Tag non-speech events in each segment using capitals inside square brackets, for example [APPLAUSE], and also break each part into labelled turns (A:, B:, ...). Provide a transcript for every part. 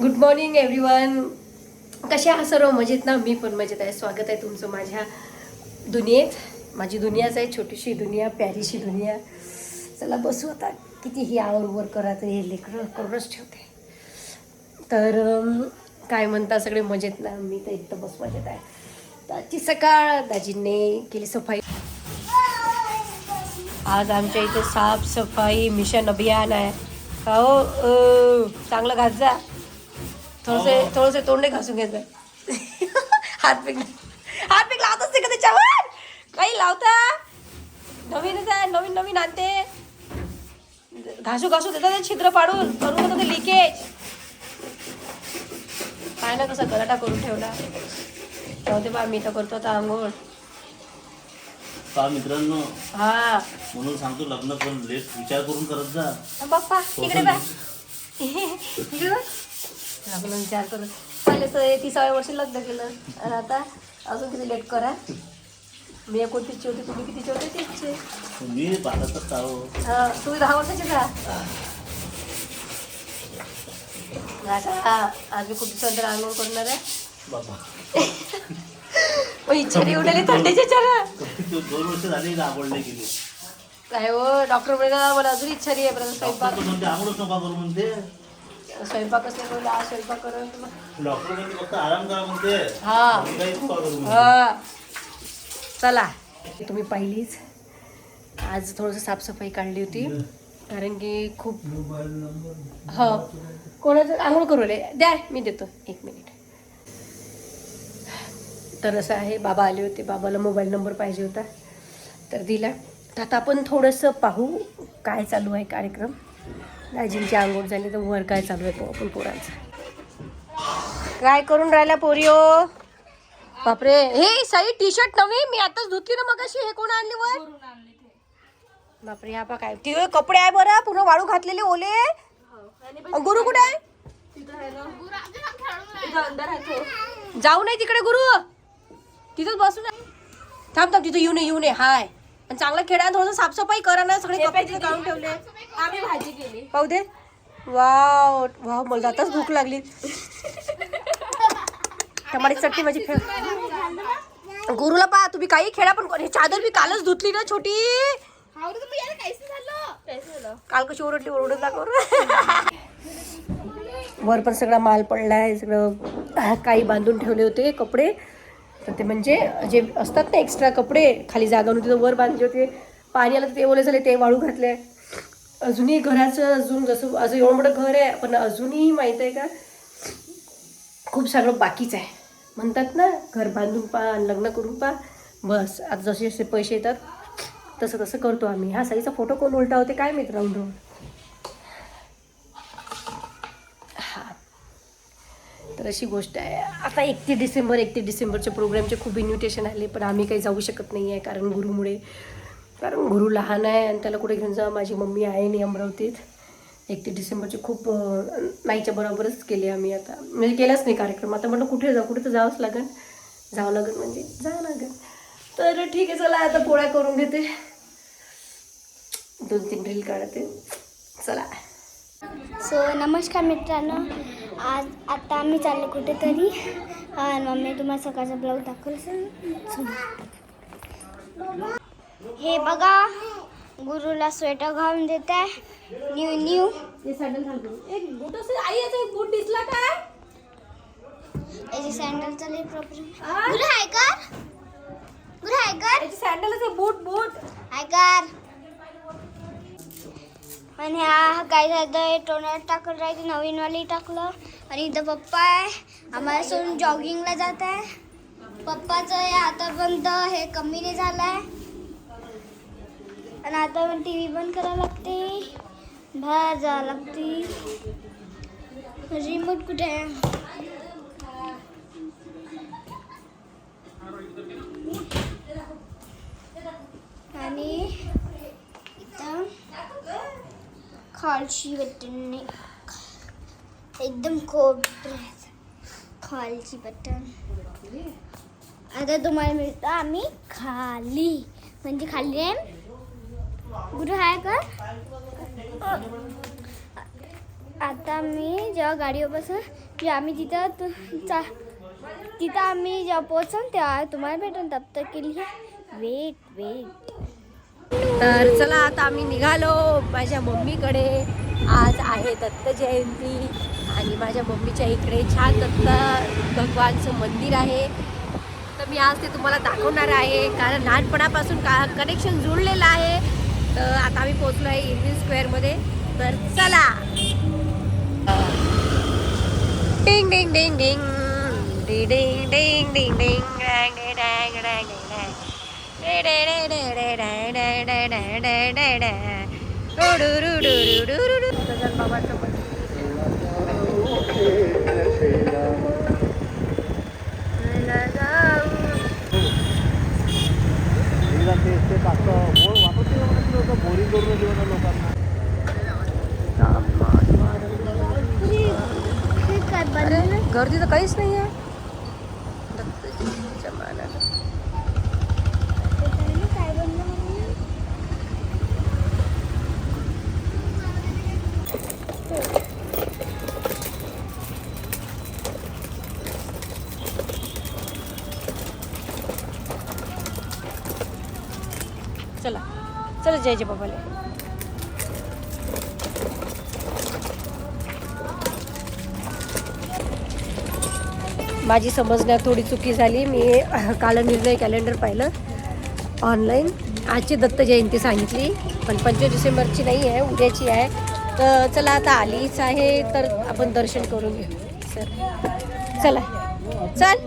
A: Good morning everyone कशा आहात सर्व? मजेत ना? मी पण मजेत आहे. स्वागत आहे तुमचं माझ्या दुनियेत. माझी दुनियाच आहे छोटीशी दुनिया प्यारीशी दुनिया. चला बसू आता. कितीही आवर उवर करा तर हे लेकरं करूनच ठेवते. तर काय म्हणता सगळे मजेत ना? मी तर एकदम बस मजेत आहे. तर आजची सकाळ. दाजींनी केली सफाई. आज आमच्या इथे साफसफाई मिशन अभियान आहे. हो चांगलं घास जा. थोडसे थोडसे तोंडे घासून घ्यायचं हात पिक हात पिक लावतच ते का त्याच्यावर? काही लावता? नवीनच आहे नवीन नवीन आणते. घासू घासू देतात ते छिद्र पाडून. करून देतात ते लिकेज काय ना कसा गराटा करून ठेवला. तेव्हा बा मी तर करतो आता आंघोळ.
B: पहा मित्रांनो.
A: हा.
B: म्हणून सांगतो लग्न पण लेट विचार करून करत जा.
A: बाप्पा इकडे बा. इकडे बा [LAUGHS] लग्न विचार करून. पहिले तर तिसाव्या वर्षी लग्न केलं. आणि आता अजून किती लेट करा? मी एकोणतीसची होती तुम्ही कितीची होते? तीसचे.
B: मी आहो
A: हा? तुम्ही दहा वर्षाचे का? आता आज मी खूप दिवसानंतर आंघोळ करणार आहे?
B: बाबा.
A: मग इच्छा थंडीच्या चरा
B: दो- दोन वर्ष झाली ना आवडले गेली.
A: काय हो डॉक्टर म्हणे मला अजून इच्छा नाही आहे स्वयंपाक
B: म्हणते आंघोळच नका करू म्हणते.
A: स्वयंपाकच नाही बोलला आज स्वयंपाक करून
B: डॉक्टर म्हणते फक्त आराम करा म्हणते.
A: हा.
B: मी काहीच नका करू म्हणते.
A: हा. चला. तुम्ही पाहिलीच. आज थोडंसं साफसफाई काढली होती. कारण की खूप हो. कोणाचं आंघोळ करू द्या मी देतो. एक मिनिट. तर असं आहे बाबा आले होते. बाबाला मोबाईल नंबर पाहिजे होता. तर दिला. तर आता आपण थोडंसं पाहू काय चालू आहे कार्यक्रम. दाजींची आंघोळ झाली तर वर काय चालू आहे आपण पोरांचं. काय करून राहिला पोरिओ बापरे. हे साई टी शर्ट नवी? मी आताच धुतली ना मग हे कोण आणली वर? बापरे हा पा काय. ती कपडे आहे बरं. पूर्ण वाळू घातलेले ओले. गुरु कुठे आहे? जाऊ नाही तिकडे गुरु. तिथंच बसून आहे. थांब थांब तिथं येऊ नये येऊ नये. हाय. आणि चांगलं खेळा थोडं साफसफाई करा ना सगळे कपडे तिथे काढून ठेवले.
C: आम्ही भाजी केली.
A: पाहू दे. वाव वाव मला आताच भूक लागली. टमाटी चटणी माझी फेव गुरुला पा तुम्ही काही खेळा पण हे चादर मी कालच धुतली ना छोटी. काल कशी ओरडली ओरडत दाखव वर पण सगळा माल पडलाय सगळं काही बांधून ठेवले होते कपडे. तर ते म्हणजे जे असतात ना एक्स्ट्रा कपडे खाली जागा नव्हती तर वर बांधले होते. पाणी आलं तर ते ओले झाले ते वाळू घातले. अजूनही घराचं अजून जसं असं एवढं मोठं घर आहे पण अजूनही माहीत आहे का? खूप सगळं बाकीच आहे. म्हणतात ना घर बांधून पा लग्न करून पा. बस आता जसे जसे पैसे येतात तसं तसं करतो आम्ही. हा साईचा फोटो कोण उलटा होते काय मित्र राऊंड राऊंड हा तर अशी गोष्ट आहे. आता एकतीस डिसेंबर एकतीस डिसेंबरच्या प्रोग्रामचे खूप इन्व्हिटेशन आले पण आम्ही काही जाऊ शकत नाही आहे कारण गुरुमुळे. कारण गुरु लहान आहे आणि त्याला कुठे घेऊन जा माझी मम्मी आहे नाही अमरावतीत. एकतीस डिसेंबरचे खूप नाहीच्या बरोबरच केले आम्ही आता. म्हणजे केलाच नाही कार्यक्रम. आता म्हटलं कुठे जाऊ? कुठे तर जावंच लागेल. जावं लागेल म्हणजे जावं लागेल. तर ठीक आहे चला आता पोळ्या करून घेते. दोन तीन रील काढते. चला.
D: सो नमस्कार मित्रांनो. आज आता आम्ही चाललो कुठेतरी. आणि मम्मी तुम्हाला सकाळचा ब्लाऊज दाखवलं. हे बघा गुरुला स्वेटर घालून देत. आहे न्यू न्यू
A: एक बूट आई याचा एक बूट दिसला काय
D: याची सँडलचा लई प्रॉब्लेम गुरु हाय कर. गुरु हाय कर.
A: याची सँडल आहे बूट बूट
D: हाय कर. आणि हा काय झालं टोनर टाकलं राहायचं नवीनवाली टाकलं. आणि इथं पप्पा आहे. आम्हाला सोडून जॉगिंगला जात आहे. पप्पाचं हे आतापर्यंत हे कमी नाही झालं आहे आणि आता पण टी व्ही बंद करावं लागते. बाहेर जावं लागते. रिमोट कुठे आहे? आणि इथं खालची बटन एकदम खालची बटन आता तुम्हाला मिळतं आम्ही खाली म्हणजे खाली आहे गुरु हाय का आता मी जेव्हा गाडीवर बसून जेव्हा आम्ही तिथं तिथं आम्ही जेव्हा पोहोचू तेव्हा तुम्हाला भेटून तब तक केली वेट वेट
A: तर चला आता आम्ही निघालो. माझ्या मम्मीकडे आज आहे दत्त जयंती आणि माझ्या मम्मीच्या इकडे छान दत्त भगवानचं मंदिर आहे. तर मी आज ते तुम्हाला दाखवणार आहे. कारण लहानपणापासून का कनेक्शन जुळलेलं आहे. तर आता आम्ही पोचलो आहे इंडियन स्क्वेअरमध्ये तर चला. डिंग डिंग डिंग डिंग डिंग डिंग डिंग डिंग डिंग डँग
B: बोरिंग करून लोकांना
A: गर्दी तर काहीच नाही आहे दत्तजीच्या मानानं.
D: काय बनलं मम्मी?
A: चला चला जय जय बाबाले. माझी समजण्यात थोडी चुकी झाली. मी [LAUGHS] कालनिर्णय कॅलेंडर पाहिलं ऑनलाईन आजची दत्त जयंती सांगितली पण पंचवीस डिसेंबरची नाही आहे उद्याची आहे. तर चला आता आलीच आहे तर आपण दर्शन करून घेऊ. सर चला. चल.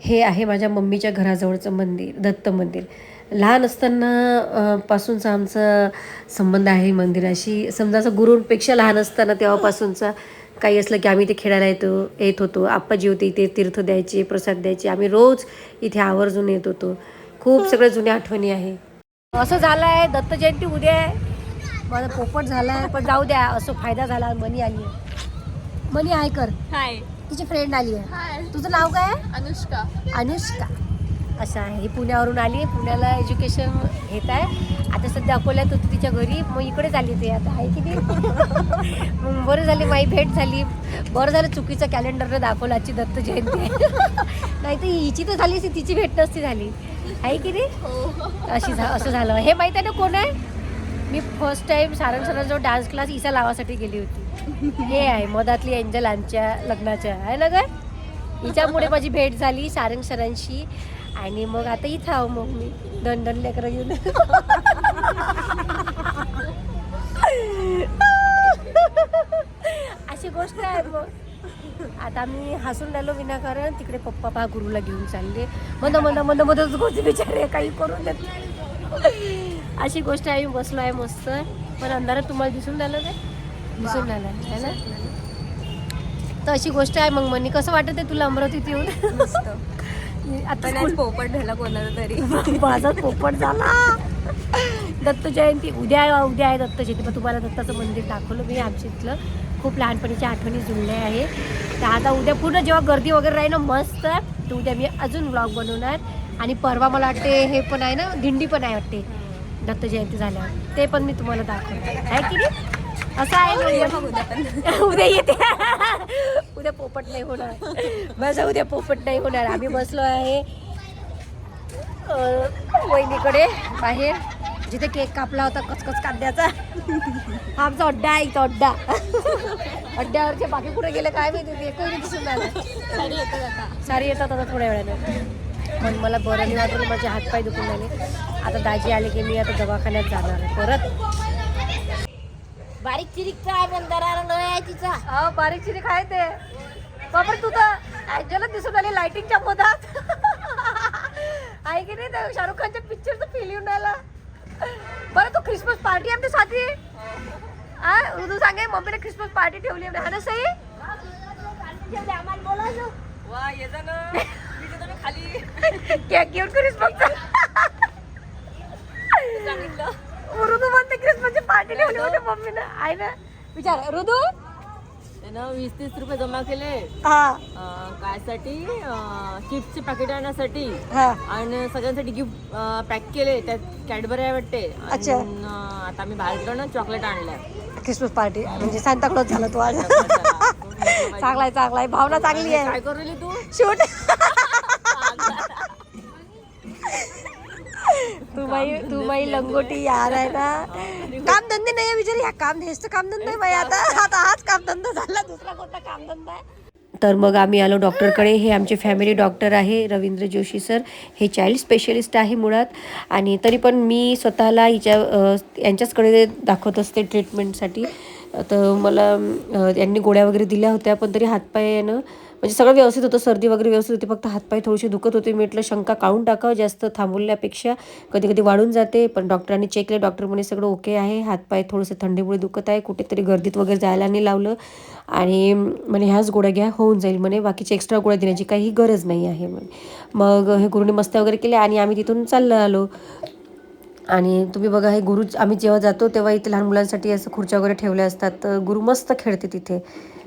A: हे आहे माझ्या मम्मीच्या घराजवळचं मंदिर दत्त मंदिर. लहान असताना पासूनचा आमचा संबंध आहे मंदिराशी. समजा असं गुरूंपेक्षा लहान असताना तेव्हापासूनचा काही असलं की आम्ही ते खेळायला येतो येत होतो. आप्पाजी होते इथे तीर्थ द्यायचे प्रसाद द्यायचे. आम्ही रोज इथे आवर्जून येत होतो. खूप सगळ्या जुन्या आठवणी आहे. असं झालं आहे दत्त जयंती उद्या आहे. माझा पोपट झाला आहे पण जाऊ द्या असं फायदा झाला मनी आली आहे. मनी आहे कर.
C: हाय.
A: तिची फ्रेंड आली आहे.
C: हाय.
A: तुझं नाव काय आहे?
C: अनुष्का.
A: अनुष्का. असं आहे. ही पुण्यावरून आली पुण्याला एज्युकेशन घेत आहे. आता सध्या अकोल्यात होती तिच्या घरी. मग इकडेच आली ते. आता आहे की नाही? [LAUGHS] मग बरं झाली माझी भेट झाली. बरं झालं चुकीचं कॅलेंडरनं दाखवलं आजची दत्त जयंती. [LAUGHS] नाही तर हिची तर झाली असती तिची भेट नसती झाली. आहे की नाही? अशी झा असं झालं. हे माहीत आहे ना कोण आहे? मी फर्स्ट टाइम सारंग सरांजवळ डान्स क्लास इसा लावासाठी गेली होती. हे आहे मधातली एंजल आमच्या लग्नाच्या आहे ना काय हिच्यामुळे माझी भेट झाली सारंग सरांशी. आणि मग आता इथं आहो मग मी. दन लेकरं घेऊन. [LAUGHS] [LAUGHS] अशी गोष्ट आहे मग आता मी हसून राहिलो विनाकारण तिकडे पप्पा पा गुरुला घेऊन चालले. मध मध मध मधच गोष्टी बिचारे काही करून देत. अशी गोष्ट आहे मी बसलो आहे मस्त. पण अंधारात तुम्हाला दिसून राहिलं काय? दिसून राहिलं आहे ना? तर अशी गोष्ट आहे मग मनी कसं वाटत आहे तुला अमरावतीत येऊन? [LAUGHS] आता
C: पोपट झाला कोणाला तरी. [LAUGHS]
A: माझा पोपट झाला. दत्त जयंती उद्या आहे उद्या आहे दत्त जयंती पण तुम्हाला दत्ताचं मंदिर दाखवलं. मी आमच्या इथलं खूप लहानपणीच्या आठवणी जुळल्या आहे. तर आता उद्या पूर्ण जेव्हा गर्दी वगैरे राहील ना मस्त तर उद्या मी अजून ब्लॉग बनवणार. आणि परवा मला वाटते हे पण आहे ना दिंडी पण आहे वाटते. दत्त जयंती झाल्यावर. ते पण मी तुम्हाला दाखवते. आहे की नाही? असं आहे
C: उद्या बघ [LAUGHS] उद्या
A: येते. [LAUGHS] उद्या पोपट नाही होणार. माझा उद्या पोपट नाही होणार. आम्ही बसलो आहे वहिनीकडे बाहेर. जिथे केक कापला होता कचकच कांद्याचा. हा आमचा अड्डा आहे इथं अड्डा. अड्ड्यावरचे बाकी कुठे गेले काय माहिती एकही नाही दिसून राहिलं.
C: साडी येतात आता.
A: सारी येतात आता थोड्या वेळानं. पण मला बरं नाही वाटलं माझे हातपाय दुखून राहिले. आता दाजी आले की मी आता दवाखान्यात जाणार आहे. परत.
C: बारीक चिरीक काय पण आहे तिचा.
A: अहो बारीक चिरी काय ते. बापरे तू तर ॲक्च्युअलच दिसून आली लाइटिंगच्या मधात आहे की नाही शाहरुख खानच्या पिक्चरचं फील येऊन राहिला. बरं तू क्रिसमस पार्टी आमच्या साथी हा तू सांगे मम्मीने क्रिसमस पार्टी ठेवली आहे हा ना सई?
C: वा येता ना. खाली.
A: केक घेऊन क्रिसमसचा ऋतू म्हणते क्रिसमसची पार्टी ठेवली होती मम्मीनं. आहे ना? विचार ऋतू
C: त्यानं वीस तीस रुपये जमा केले.
A: हा.
C: कायसाठी? चिप्सचे पॅकेट आणण्यासाठी.
A: हा.
C: आणि सगळ्यांसाठी गिफ्ट पॅक केले त्यात कॅडबरी आहे वाटते. आणि,
A: अच्छा.
C: अं, आता आम्ही बाहेर गेलो ना चॉकलेट आणल्या.
A: क्रिसमस पार्टी म्हणजे सांता क्लॉज झाला तू आज. चांगलाय [LAUGHS] चांगलाय भावना चांगली
C: काय
A: आहे
C: करू राहिली तू?
A: शूट [LAUGHS] तू बाई तू बाई लंगोटी यार आहे ना. काम धंदे नाही आहे विचार ह्या काम हेच तर काम धंदा आहे बाई आता. आता हाच काम धंदा झाला दुसरा कोणता काम धंदा आहे? तर मग आम्ही आलो डॉक्टरकडे. हे आमचे फॅमिली डॉक्टर आहे रवींद्र जोशी सर हे चाइल्ड स्पेशलिस्ट आहे मुळात. आणि तरी पण मी स्वतःला हिच्या यांच्याचकडे दाखवत असते ट्रीटमेंटसाठी तर मला यांनी गोळ्या वगैरे दिल्या होत्या पण तरी हातपायानं म्हणजे सगळं व्यवस्थित होतं सर्दी वगैरे व्यवस्थित होती फक्त हातपाय थोडीशी दुखत होती मी म्हटलं शंका काढून टाकावं जास्त थांबवल्यापेक्षा कधी कधी वाढून जाते पण डॉक्टरांनी चेक केलं डॉक्टर म्हणे सगळं ओके आहे हातपाय थोडंसं थंडीमुळे दुखत आहे कुठेतरी गर्दीत वगैरे जायला नाही लावलं आणि म्हणे ह्याच गोळ्या घ्या होऊन जाईल म्हणे बाकीचे एक्स्ट्रा गोळ्या देण्याची काही गरज नाही आहे म्हणे. मग हे गुरुने मस्त्या वगैरे केल्या आणि आम्ही तिथून चाललो आलो. आणि तुम्ही बघा हे गुरु आम्ही जेव्हा जातो तेव्हा इथे लहान मुलांसाठी असं खुर्च्या वगैरे ठेवल्या असतात तर गुरु मस्त खेळते तिथे.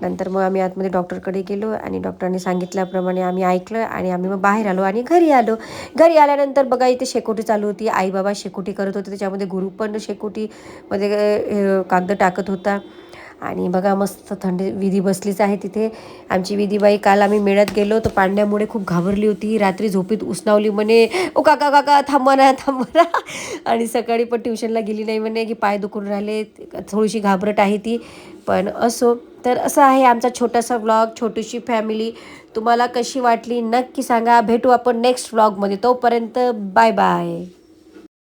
A: नंतर मग आम्ही आतमध्ये डॉक्टरकडे गेलो आणि डॉक्टरांनी सांगितल्याप्रमाणे आम्ही ऐकलं आणि आम्ही मग बाहेर आलो आणि घरी आलो. घरी आल्यानंतर बघा इथे शेकोटी चालू होती. आई बाबा शेकोटी करत होते. त्याच्यामध्ये गुरु पण शेकोटीमध्ये कागद टाकत होता. आणि बघा मस्त थंडी विधी बसलीच आहे तिथे. आमची विधीबाई काल आम्ही मेळ्यात गेलो तर पाडण्यामुळे खूप घाबरली होती. रात्री झोपेत उसनावली म्हणे ओ काका काका थांबा ना थांबा ना. आणि सकाळी पण ट्युशनला गेली नाही म्हणे की पाय दुखून राहिले. थोडीशी घाबरट आहे ती. पण असो. तर असं आहे आमचा छोटासा व्लॉग छोटीशी फॅमिली तुम्हाला कशी वाटली नक्की सांगा. भेटू आपण नेक्स्ट व्लॉगमध्ये तोपर्यंत बाय बाय